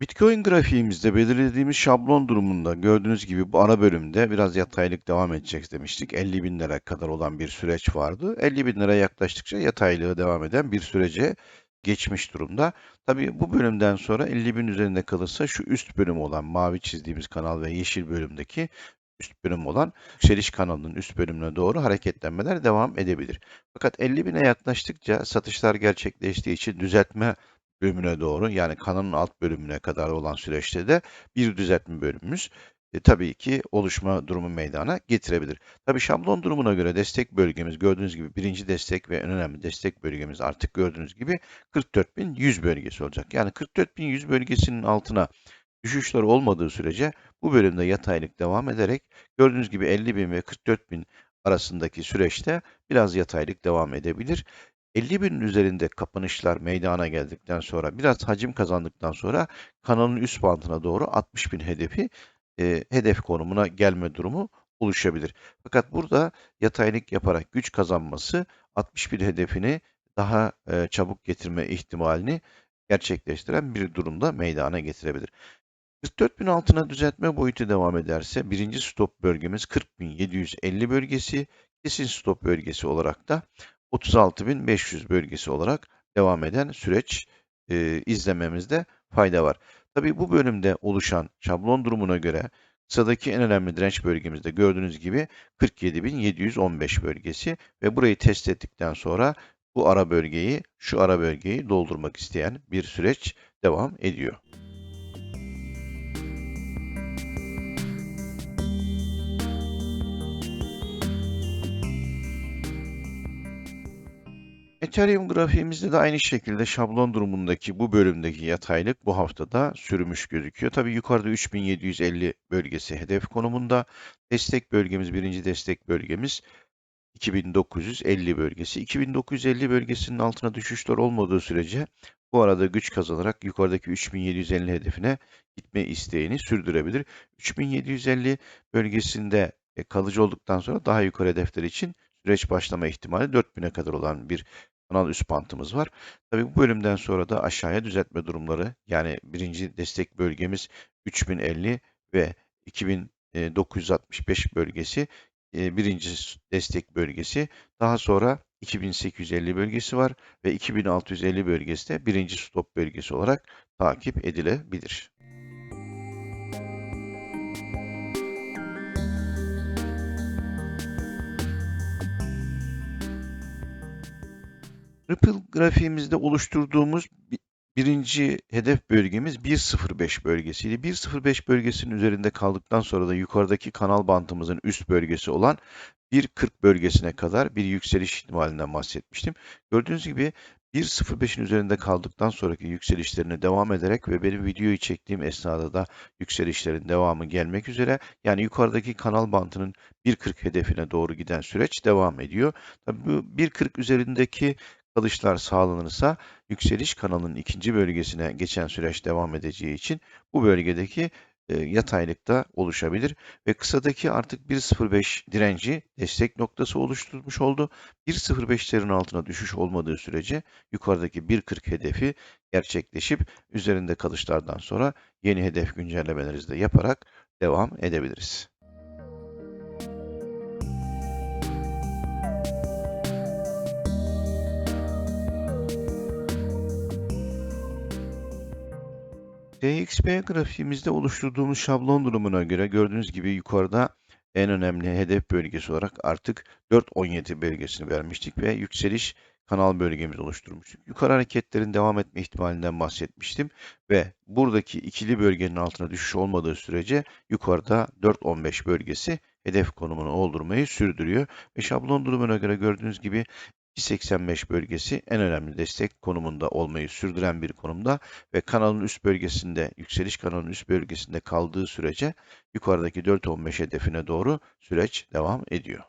Bitcoin grafiğimizde belirlediğimiz şablon durumunda gördüğünüz gibi bu ara bölümde biraz yataylık devam edecek demiştik. 50 bin lira kadar olan bir süreç vardı. 50 bin lira yaklaştıkça yataylığı devam eden bir sürece geçmiş durumda. Tabii bu bölümden sonra 50 bin üzerinde kalırsa şu üst bölüm olan mavi çizdiğimiz kanal ve yeşil bölümdeki üst bölüm olan yükseliş kanalının üst bölümüne doğru hareketlenmeler devam edebilir. Fakat 50 bine yaklaştıkça satışlar gerçekleştiği için düzeltme bölümüne doğru yani kanalın alt bölümüne kadar olan süreçte de bir düzeltme bölümümüz e, tabii ki oluşma durumu meydana getirebilir. Tabii şablon durumuna göre destek bölgemiz gördüğünüz gibi birinci destek ve en önemli destek bölgemiz artık gördüğünüz gibi 44.100 bölgesi olacak. Yani 44.100 bölgesinin altına düşüşler olmadığı sürece bu bölümde yataylık devam ederek gördüğünüz gibi 50.000 ve 44.000 arasındaki süreçte biraz yataylık devam edebilir. 50 binin üzerinde kapanışlar meydana geldikten sonra biraz hacim kazandıktan sonra kanalın üst bandına doğru 60 bin hedefi e, hedef konumuna gelme durumu oluşabilir. Fakat burada yataylık yaparak güç kazanması 60 bin hedefini daha e, çabuk getirme ihtimalini gerçekleştiren bir durumda meydana getirebilir. 44 bin altına düzeltme boyutu devam ederse birinci stop bölgemiz 40.750 bölgesi, kesin stop bölgesi olarak da 36.500 bölgesi olarak devam eden süreç e, izlememizde fayda var. Tabii bu bölümde oluşan şablon durumuna göre kısadaki en önemli direnç bölgemizde gördüğünüz gibi 47.715 bölgesi ve burayı test ettikten sonra bu ara bölgeyi, şu ara bölgeyi doldurmak isteyen bir süreç devam ediyor. Ethereum grafiğimizde de aynı şekilde şablon durumundaki bu bölümdeki yataylık bu haftada sürmüş gözüküyor. Tabii yukarıda 3750 bölgesi hedef konumunda. Destek bölgemiz, birinci destek bölgemiz 2950 bölgesi. 2950 bölgesinin altına düşüşler olmadığı sürece bu arada güç kazanarak yukarıdaki 3750 hedefine gitme isteğini sürdürebilir. 3750 bölgesinde e, kalıcı olduktan sonra daha yukarı hedefler için süreç başlama ihtimali 4000'e kadar olan bir kanal üst bantımız var. Tabii bu bölümden sonra da aşağıya düzeltme durumları yani birinci destek bölgemiz 3050 ve 2965 bölgesi e, birinci destek bölgesi. Daha sonra 2850 bölgesi var ve 2650 bölgesi de birinci stop bölgesi olarak takip edilebilir. Ripple grafiğimizde oluşturduğumuz birinci hedef bölgemiz 1.05 bölgesiydi. 1.05 bölgesinin üzerinde kaldıktan sonra da yukarıdaki kanal bantımızın üst bölgesi olan 1.40 bölgesine kadar bir yükseliş ihtimalinden bahsetmiştim. Gördüğünüz gibi 1.05'in üzerinde kaldıktan sonraki yükselişlerine devam ederek ve benim videoyu çektiğim esnada da yükselişlerin devamı gelmek üzere yani yukarıdaki kanal bantının 1.40 hedefine doğru giden süreç devam ediyor. Tabii bu 1.40 üzerindeki kalışlar sağlanırsa yükseliş kanalının ikinci bölgesine geçen süreç devam edeceği için bu bölgedeki e, yataylıkta oluşabilir ve kısadaki artık 1.05 direnci destek noktası oluşturmuş oldu. 1.05'lerin altına düşüş olmadığı sürece yukarıdaki 1.40 hedefi gerçekleşip üzerinde kalışlardan sonra yeni hedef güncellemelerinizi de yaparak devam edebiliriz. DXP grafiğimizde oluşturduğumuz şablon durumuna göre gördüğünüz gibi yukarıda en önemli hedef bölgesi olarak artık 4.17 bölgesini vermiştik ve yükseliş kanal bölgemizi oluşturmuştuk. Yukarı hareketlerin devam etme ihtimalinden bahsetmiştim ve buradaki ikili bölgenin altına düşüş olmadığı sürece yukarıda 4.15 bölgesi hedef konumunu oldurmayı sürdürüyor. Ve şablon durumuna göre gördüğünüz gibi 2.85 bölgesi en önemli destek konumunda olmayı sürdüren bir konumda ve kanalın üst bölgesinde, yükseliş kanalının üst bölgesinde kaldığı sürece yukarıdaki 4.15 hedefine doğru süreç devam ediyor.